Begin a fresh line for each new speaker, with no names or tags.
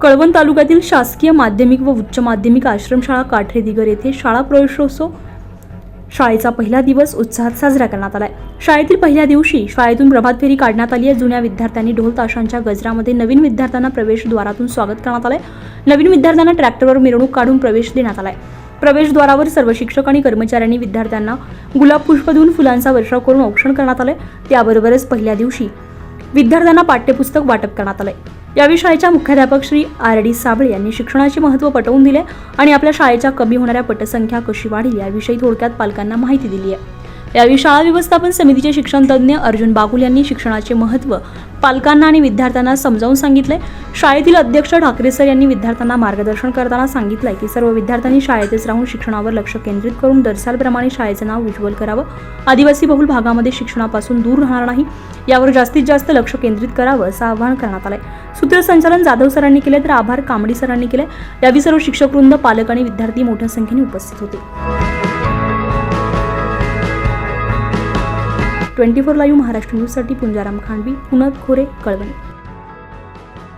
कळवण तालुक्यातील शासकीय माध्यमिक व उच्च माध्यमिक आश्रमशाळा काठरे दिगर येथे शाळा प्रवेशोत्सव शाळेचा पहिला दिवस उत्साहात साजरा करण्यात आलाय. शाळेतील पहिल्या दिवशी शाळेतून प्रभात फेरी काढण्यात आली आहे. जुन्या विद्यार्थ्यांनी ढोल ताशांच्या गजरामध्ये नवीन विद्यार्थ्यांना प्रवेशद्वारातून स्वागत करण्यात आलंय. नवीन विद्यार्थ्यांना ट्रॅक्टरवर मिरवणूक काढून प्रवेश देण्यात आलाय. प्रवेशद्वारावर सर्व शिक्षक आणि कर्मचाऱ्यांनी विद्यार्थ्यांना गुलाब पुष्प देऊन फुलांचा वर्षाव करून औक्षण करण्यात आलंय. त्याबरोबरच पहिल्या दिवशी विद्यार्थ्यांना पाठ्यपुस्तक वाटप करण्यात आलंय. यावेळी शाळेच्या मुख्याध्यापक श्री आर डी साबळे यांनी शिक्षणाचे महत्त्व पटवून दिले आणि आपल्या शाळेच्या कमी होणाऱ्या पटसंख्या कशी वाढेल याविषयी थोडक्यात पालकांना माहिती दिली आहे. यावेळी शाळा व्यवस्थापन समितीचे शिक्षण तज्ज्ञ अर्जुन बागुल यांनी शिक्षणाचे महत्त्व पालकांना आणि विद्यार्थ्यांना समजावून सांगितले शाळेतील अध्यक्ष ठाकरे सर यांनी विद्यार्थ्यांना मार्गदर्शन करताना सांगितलंय की सर्व विद्यार्थ्यांनी शाळेतच राहून शिक्षणावर लक्ष केंद्रित करून दरसालप्रमाणे शाळेचं नाव उज्ज्वल करावं. आदिवासी बहुल भागामध्ये शिक्षणापासून दूर राहणार नाही यावर जास्तीत जास्त लक्ष केंद्रित करावं असं आवाहन करण्यात आलंय. सूत्रसंचालन जाधव सरांनी केले तर आभार कांबडी सरांनी केले यावेळी सर्व शिक्षकवृंद पालक आणि विद्यार्थी मोठ्या संख्येने उपस्थित होते. ट्वेंटी फोर लाईव्ह महाराष्ट्र न्यूजसाठी पुंजाराम खांडवी पुनत खोरे कळवणे.